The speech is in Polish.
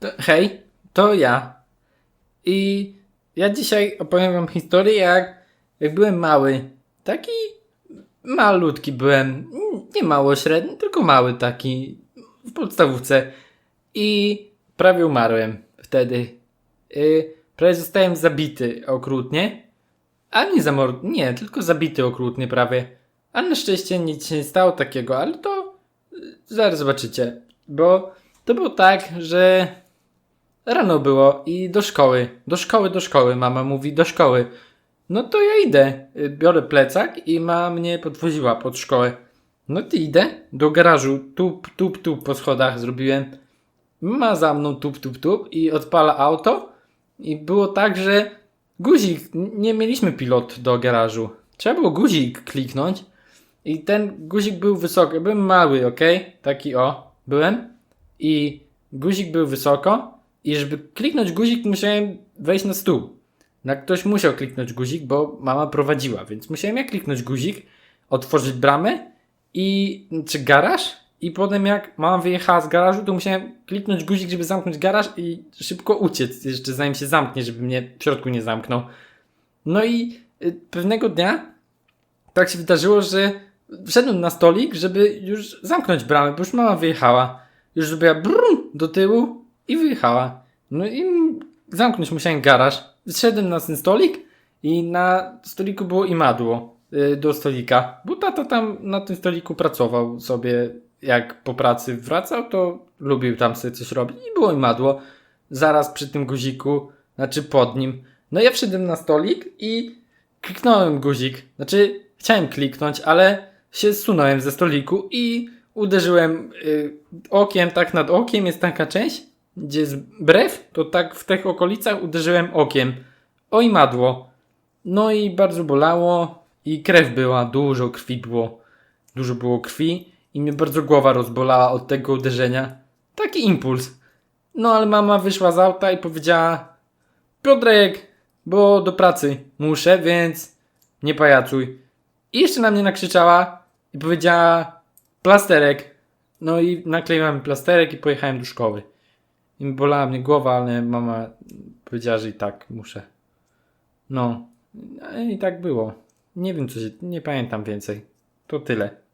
To, hej, to ja. I ja dzisiaj opowiem wam historię, jak, jak byłem mały. Taki malutki byłem. Nie mało średni, tylko mały taki. W podstawówce. I prawie umarłem wtedy. Yy, prawie zostałem zabity okrutnie. A nie zamord... Nie, tylko zabity okrutnie prawie. Ale na szczęście nic się nie stało takiego, ale to y, zaraz zobaczycie. Bo to było tak, że rano było i do szkoły. Do szkoły, do szkoły. Mama mówi do szkoły. No to ja idę. Biorę plecak i mama mnie podwoziła pod szkołę. No to idę do garażu. Tup, tup, tup po schodach zrobiłem. Ma za mną tup, tup, tup i odpala auto. I było tak, że guzik, nie mieliśmy pilot do garażu. Trzeba było guzik kliknąć. I ten guzik był wysoki. Byłem mały, ok? Taki o, byłem. I guzik był wysoko. I żeby kliknąć guzik, musiałem wejść na stół. Na ktoś musiał kliknąć guzik, bo mama prowadziła, więc musiałem ja kliknąć guzik, otworzyć bramę i czy garaż i potem jak mama wyjechała z garażu, to musiałem kliknąć guzik, żeby zamknąć garaż i szybko uciec, jeszcze zanim się zamknie, żeby mnie w środku nie zamknął. No i y, pewnego dnia tak się wydarzyło, że wszedłem na stolik, żeby już zamknąć bramę, bo już mama wyjechała. Już zrobiła brum do tyłu i wyjechała. No i zamknąć musiałem garaż. Zszedłem na ten stolik i na stoliku było imadło y, do stolika, bo tata tam na tym stoliku pracował sobie, jak po pracy wracał, to lubił tam sobie coś robić i było imadło zaraz przy tym guziku, znaczy pod nim. No ja wszedłem na stolik i kliknąłem guzik, znaczy chciałem kliknąć, ale się zsunąłem ze stoliku i uderzyłem y, okiem, tak nad okiem jest taka część, gdzie jest brew, to tak w tych okolicach uderzyłem okiem. Oj madło. No i bardzo bolało i krew była, dużo krwi było. Dużo było krwi i mnie bardzo głowa rozbolała od tego uderzenia. Taki impuls. No ale mama wyszła z auta i powiedziała Piotrek, bo do pracy muszę, więc nie pajacuj. I jeszcze na mnie nakrzyczała i powiedziała plasterek. No i nakleiłem plasterek i pojechałem do szkoły. I bolała mnie głowa, ale mama powiedziała, że i tak muszę. No. I tak było. Nie wiem co się, nie pamiętam więcej. To tyle.